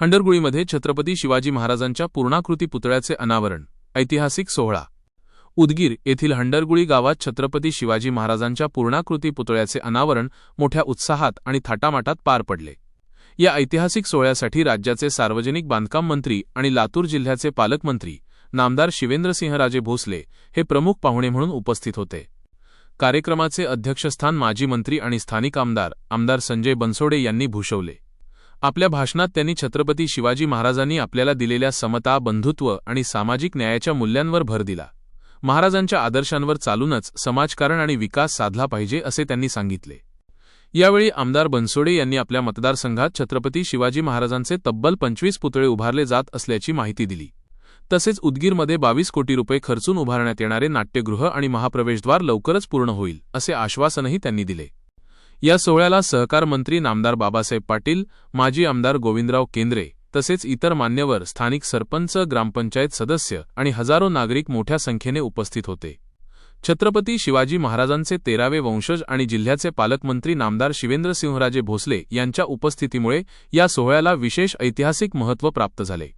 हंडरगुळीमध्ये छत्रपती शिवाजी महाराजांच्या पूर्णाकृती पुतळ्याचे अनावरण. ऐतिहासिक सोहळा. उदगीर येथील हंडरगुळी गावात छत्रपती शिवाजी महाराजांच्या पूर्णाकृती पुतळ्याचे अनावरण मोठ्या उत्साहात आणि थाटामाटात पार पडले. या ऐतिहासिक सोहळ्यासाठी राज्याचे सार्वजनिक बांधकाम मंत्री आणि लातूर जिल्ह्याचे पालकमंत्री नामदार शिवेंद्रसिंहराजे भोसले हे प्रमुख पाहुणे म्हणून उपस्थित होते. कार्यक्रमाचे अध्यक्षस्थान माजी मंत्री आणि स्थानिक आमदार आमदार संजय बनसोडे यांनी भूषवले. आपल्या भाषणात त्यांनी छत्रपती शिवाजी महाराजांनी आपल्याला दिलेल्या समता बंधुत्व आणि सामाजिक न्यायाच्या मूल्यांवर भर दिला. महाराजांच्या आदर्शांवर चालूनच समाजकारण आणि विकास साधला पाहिजे असे त्यांनी सांगितले. यावेळी आमदार बनसोडे यांनी आपल्या मतदारसंघात छत्रपती शिवाजी महाराजांचे तब्बल पंचवीस पुतळे उभारले जात असल्याची माहिती दिली. तसेच उदगीरमध्ये बावीस कोटी रुपये खर्चून उभारण्यात येणारे नाट्यगृह आणि महाप्रवेशद्वार लवकरच पूर्ण होईल असे आश्वासनही त्यांनी दिले. या सोहळ्याला सहकार मंत्री नामदार बाबासाहेब पाटील माजी आमदार गोविंदराव केंद्रे तसेच इतर मान्यवर स्थानिक सरपंच ग्रामपंचायत सदस्य आणि हजारो नागरिक मोठ्या संख्येने उपस्थित होते. छत्रपती शिवाजी महाराजांचे तेरावे वंशज आणि जिल्ह्याचे पालकमंत्री नामदार शिवेंद्रसिंहराजे भोसले यांच्या उपस्थितीमुळे या सोहळ्याला विशेष ऐतिहासिक महत्त्व प्राप्त झाले.